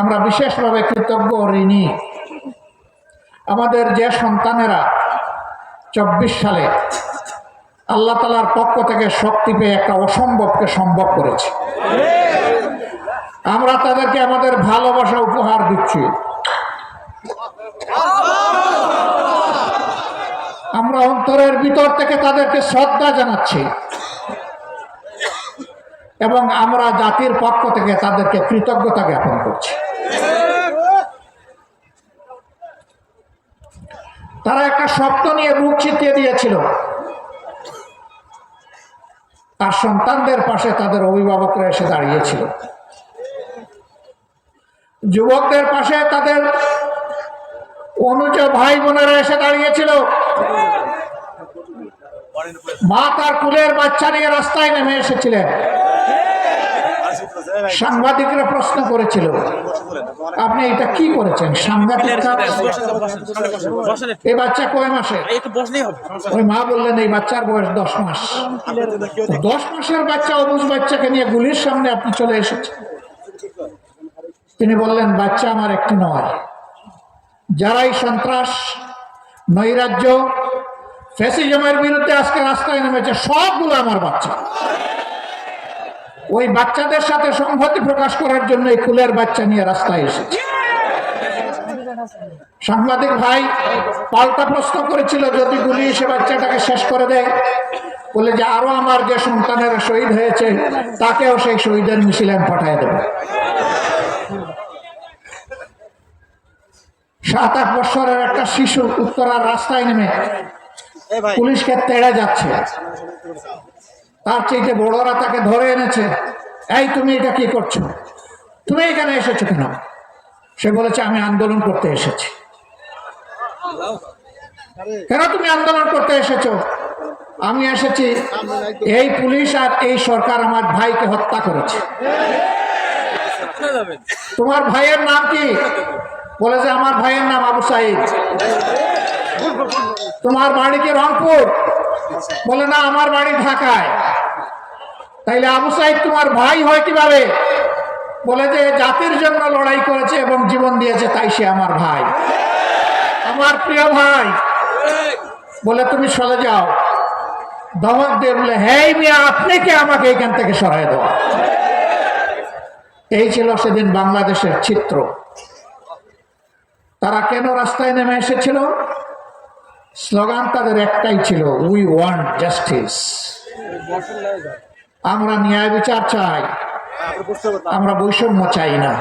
আমরা বিশেষভাবে কৃতজ্ঞ ঋণী। আমাদের যে সন্তানেরা চব্বিশ সালে আল্লাহ তালার পক্ষ থেকে শক্তি পেয়ে একটা অসম্ভবকে সম্ভব করেছে। আমরা তাদেরকে আমাদের ভালোবাসা উপহার দিচ্ছি। আমরা অন্তরের ভিতর থেকে তাদেরকে শ্রদ্ধা জানাচ্ছি। এবং আমরা জাতির পক্ষ থেকে তাদেরকে কৃতজ্ঞতা জ্ঞাপন করছি। তারা একটা স্বপ্ন নিয়ে বুক ছিটিয়ে দিয়েছিল। তার সন্তানদের পাশে তাদের অভিভাবকরা এসে দাঁড়িয়েছিল। যুবকদের পাশে তাদের অনুজ ভাই বোনেরা এসে দাঁড়িয়েছিল। মা তার কুলের বাচ্চা নিয়ে রাস্তায় নেমে এসেছিলেন। সাংবাদিকরা প্রশ্ন করেছিল। আপনি এটা কি করেছেন? সাংবাদিক এই বাচ্চা কয় মাসে? ওই মা বললেন এই বাচ্চার বয়স দশ মাস। দশ মাসের বাচ্চা অবুজ বাচ্চাকে নিয়ে গুলির সামনে আপনি চলে এসেছেন। তিনি বললেন বাচ্চা আমার একটি নয়। যারাই সন্ত্রাস নৈরাজ্য ফ্যাসিজমের বিরুদ্ধে আজকে রাস্তায় নেমেছে সবগুলো আমার বাচ্চা। ওই বাচ্চাদের সাথে সংহতি প্রকাশ করার জন্য এই কুলের বাচ্চা নিয়ে রাস্তায় এসেছে। সাংবাদিক ভাই পাল্টা প্রশ্ন করেছিল যদি গুলি এসে বাচ্চাটাকে শেষ করে দেয় বলে যে আরও আমার যে সন্তানেরা শহীদ হয়েছে তাকেও সেই শহীদের মিছিলে আমি দেবে। সাত আট বছরের একটা শিশু উত্তরার রাস্তায় নেমে পুলিশকে তেড়ে যাচ্ছে। তার চেয়ে বড়রা তাকে ধরে এনেছে। এই, তুমি এটা কি করছ? তুমি এখানে এসেছ কেন? সে বলেছে, আমি আন্দোলন করতে এসেছি। কেন তুমি আন্দোলন করতে এসেছ? আমি এসেছি, এই পুলিশ আর এই সরকার আমার ভাইকে হত্যা করেছে। তোমার ভাইয়ের নাম কি? বলে যে, আমার ভাইয়ের নাম আবু সাইদ। তোমার বাড়ি কি রংপুর? বলে, না, আমার বাড়ি ঢাকায়। তাইলে আবু সাইদ তোমার ভাই হয় কীভাবে? বলে যে, জাতির জন্য লড়াই করেছে এবং জীবন দিয়েছে তাই সে আমার ভাই। আমার প্রিয় ভাই, বলে তুমি সরে যাও। ধমক দিয়ে বলে হ্যাঁ মিয়া, আপনি কে আমাকে এখান থেকে সরাই দেওয়া? এই ছিল সেদিন বাংলাদেশের চিত্র। তারা কেন রাস্তায় নেমে এসেছিল? স্লোগান তাদের একটাই ছিল উই ওয়ান্ট জাস্টিস আমরা ন্যায় বিচার চাই। আমরা বৈষম্য চাই না।